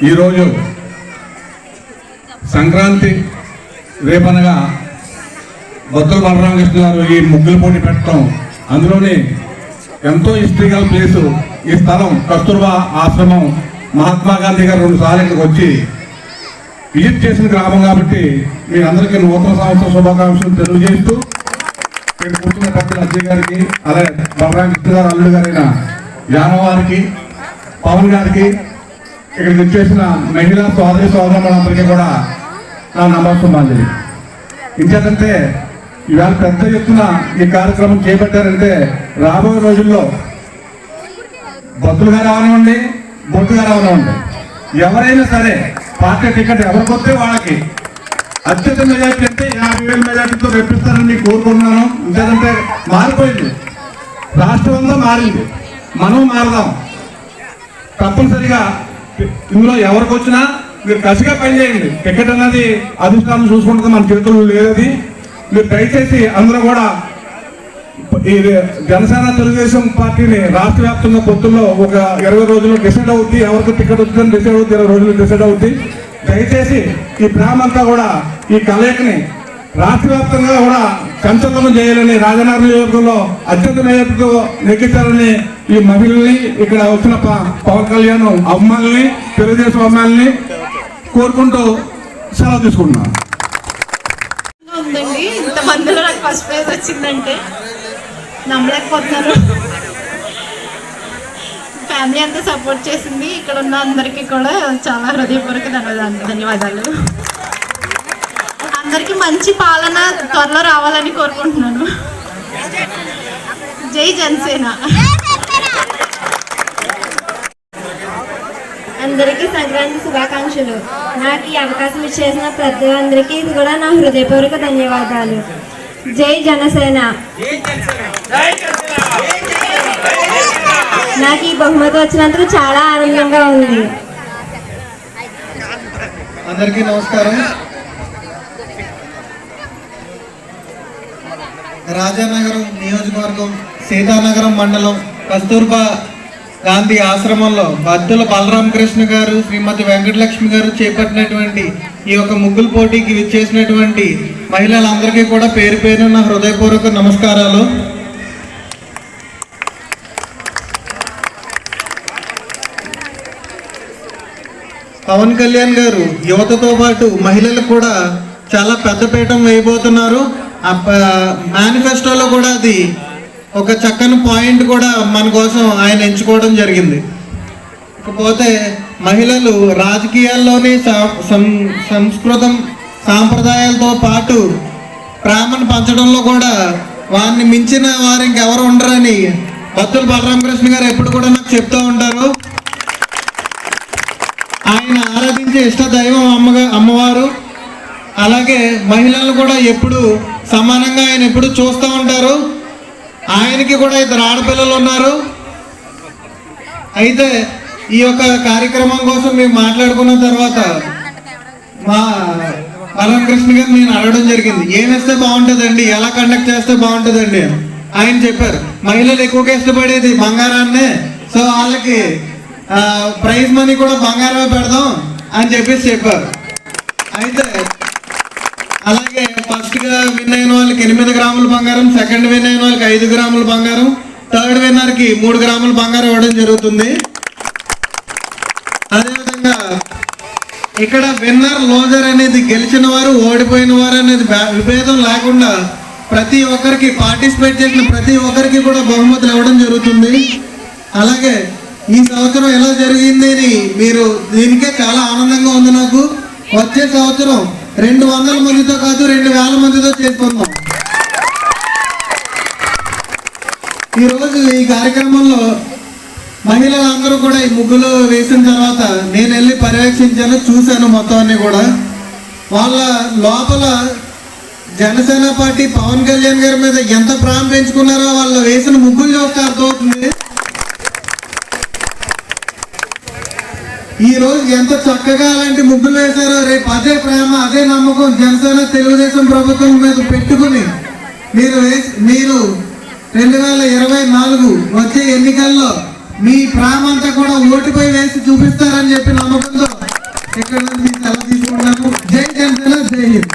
ఈరోజు సంక్రాంతి రేపనగా బొత్తుల బలరామకృష్ణ గారు ఈ ముగ్గుల పోటీ పెట్టడం అందులోని ఎంతో హిస్టరీ గల ప్లేసు ఈ స్థలం కస్తూర్బా ఆశ్రమం మహాత్మా గాంధీ గారు రెండు సార్లు ఇక్కడికి వచ్చి విజిట్ చేసిన గ్రామం కాబట్టి మీ అందరికీ నూతన సంవత్సర శుభాకాంక్షలు తెలియజేస్తూ ఇక్కడ కూర్చున్న పెద్దలు అజయ్ గారికి అలాగే బలరామకృష్ణ గారు అల్లుడు గారైన యానవ్ పవన్ గారికి ఇక్కడ వచ్చేసిన మహిళా సోదరి సోదరులందరికీ కూడా నా నమస్కారం ఇంకేంటంటే ఇవాళ పెద్ద ఎత్తున ఈ కార్యక్రమం చేపట్టారంటే రాబోయే రోజుల్లో బొత్తులుగా రావనివ్వండి బొట్టుగా రావనివ్వండి ఎవరైనా సరే పార్టీ టికెట్ ఎవరికి వస్తే వాళ్ళకి అత్యంత మెజార్టీ అంటే యాభై వేల మెజార్టీతో రెప్పిస్తారని కోరుకుంటున్నాను. ఇంకేదంటే మారిపోయింది. రాష్ట్రం అంతా మారింది. మనం మారదాం. తప్పనిసరిగా ఇందులో ఎవరికి వచ్చినా మీరు కసిగా పనిచేయండి టికెట్ అన్నది అధిష్టానం చూసుకుంటుంది మన చేతుల్లో లేదది మీరు దయచేసి అందరూ కూడా ఈ జనసేన తెలుగుదేశం పార్టీని రాష్ట్ర వ్యాప్తంగా పొత్తుల్లో ఒక ఇరవై రోజుల్లో డిసైడ్ అవుద్ది. ఎవరికి టికెట్ వచ్చిందని డిసైడ్ అవుద్ది ఇరవై రోజుల్లో డిసైడ్ అవుద్ది. దయచేసి ఈ ప్రేమంతా కూడా ఈ కలయికని రాష్ట్ర వ్యాప్తంగా కూడా సంచలనం చేయాలని రాజనగర నియోజకవర్గంలో అత్యంత నియోజకవర్గం నెగ్గించాలని ఈ మహిళల్ని ఇక్కడ వచ్చిన పవన్ కళ్యాణ్ అమ్మల్ని తెలుగుదేశం అమ్మాయిల్ని కోరుకుంటూ సెలవు తీసుకుంటున్నా. ఉందండి. ఇంతమందిలో నాకు ఫస్ట్ ప్రైజ్ వచ్చిందంటే నమ్మలేకపోతున్నారు ఫ్యామిలీ అంతా సపోర్ట్ చేసింది. ఇక్కడ ఉన్న అందరికీ కూడా చాలా హృదయపూర్వక ధన్యవాదాలు ధన్యవాదాలు. అందరికీ మంచి పాలన త్వరలో రావాలని కోరుకుంటున్నాను. జై జనసేన. అందరికీ సంక్రాంతి శుభాకాంక్షలు. నాకు ఈ అవకాశం ఇచ్చేసిన ప్రతి అందరికీ కూడా నా హృదయపూర్వక ధన్యవాదాలు. జై జనసేన. నాకు ఈ బహుమతి వచ్చినందుకు చాలా ఆనందంగా ఉంది. అందరికీ నమస్కారం. రాజానగరం నియోజకవర్గం సీతానగరం మండలం కస్తూర్బా గాంధీ ఆశ్రమంలో బద్దుల బలరామకృష్ణ గారు శ్రీమతి వెంకటలక్ష్మి గారు చేపట్టినటువంటి ఈ యొక్క ముగ్గుల పోటీకి విచ్చేసినటువంటి మహిళలందరికీ కూడా పేరు పేరు నా హృదయపూర్వక నమస్కారాలు. పవన్ కళ్యాణ్ గారు యువతతో పాటు మహిళలకు కూడా చాలా పెద్ద పీఠం వేయబోతున్నారు. మేనిఫెస్టోలో కూడా అది ఒక చక్కని పాయింట్ కూడా మన కోసం ఆయన ఎంచుకోవడం జరిగింది. ఇకపోతే మహిళలు రాజకీయాల్లోని సా- సం- సంస్కృతం సాంప్రదాయాలతో పాటు ప్రేమను పంచడంలో కూడా వారిని మించిన వారు ఇంకెవరు ఉండరని భక్తులు బలరామకృష్ణ గారు ఎప్పుడు కూడా నాకు చెప్తూ ఉంటారు. ఆయన ఆరాధించే ఇష్ట దైవం అమ్మగా అమ్మవారు. అలాగే మహిళలు కూడా ఎప్పుడు సమానంగా ఆయన ఎప్పుడు చూస్తూ ఉంటారు. ఆయనకి కూడా ఇద్దరు ఆడపిల్లలు ఉన్నారు. అయితే ఈ యొక్క కార్యక్రమం కోసం మేము మాట్లాడుకున్న తర్వాత మా బలం కృష్ణ గారు నేను అడగడం జరిగింది. ఏమిస్తే బాగుంటుందండి? ఎలా కండక్ట్ చేస్తే బాగుంటుందండి? ఆయన చెప్పారు. మహిళలు ఎక్కువగా ఇష్టపడేది బంగారాన్నే. సో వాళ్ళకి ప్రైజ్ మనీ కూడా బంగారమే పెడదాం అని చెప్పేసి చెప్పారు. అయితే అలాగే ఫస్ట్గా విన్ అయిన వాళ్ళకి ఎనిమిది గ్రాముల బంగారం సెకండ్ విన్ అయిన వాళ్ళకి ఐదు గ్రాముల బంగారం థర్డ్ విన్నర్కి మూడు గ్రాముల బంగారం ఇవ్వడం జరుగుతుంది. అదేవిధంగా ఇక్కడ విన్నర్ లోజర్ అనేది గెలిచిన వారు ఓడిపోయిన వారు అనేది విభేదం లేకుండా ప్రతి ఒక్కరికి పార్టిసిపేట్ చేసిన ప్రతి ఒక్కరికి కూడా బహుమతులు ఇవ్వడం జరుగుతుంది. అలాగే ఈ సంవత్సరం ఎలా జరిగింది అని మీరు దీనికే చాలా ఆనందంగా ఉంది నాకు. వచ్చే సంవత్సరం రెండు వందల మందితో కాదు రెండు వేల మందితో చేసుకుందాం ఈరోజు ఈ కార్యక్రమంలో మహిళలందరూ కూడా ఈ ముగ్గులు వేసిన తర్వాత నేను వెళ్ళి పర్యవేక్షించాను చూశాను మొత్తం అన్ని కూడా. వాళ్ళ లోపల జనసేన పార్టీ పవన్ కళ్యాణ్ గారి మీద ఎంత ప్రాణం పెంచుకున్నారో వాళ్ళు వేసిన ముగ్గులు చూస్తే అర్థమవుతుంది. ఈ రోజు ఎంత చక్కగా అలాంటి ముగ్గులు వేశారో రేపు అదే ప్రేమ అదే నమ్మకం జనసేన తెలుగుదేశం ప్రభుత్వం మీద పెట్టుకుని మీరు వేసి మీరు రెండు వేల ఇరవై నాలుగు వచ్చే ఎన్నికల్లో మీ ప్రేమ అంతా కూడా ఓటుపై వేసి చూపిస్తారని చెప్పి నమ్మకంతో ఇక్కడ నుంచి సెలవు తీసుకుంటాము జై జనసేన జై హింద్.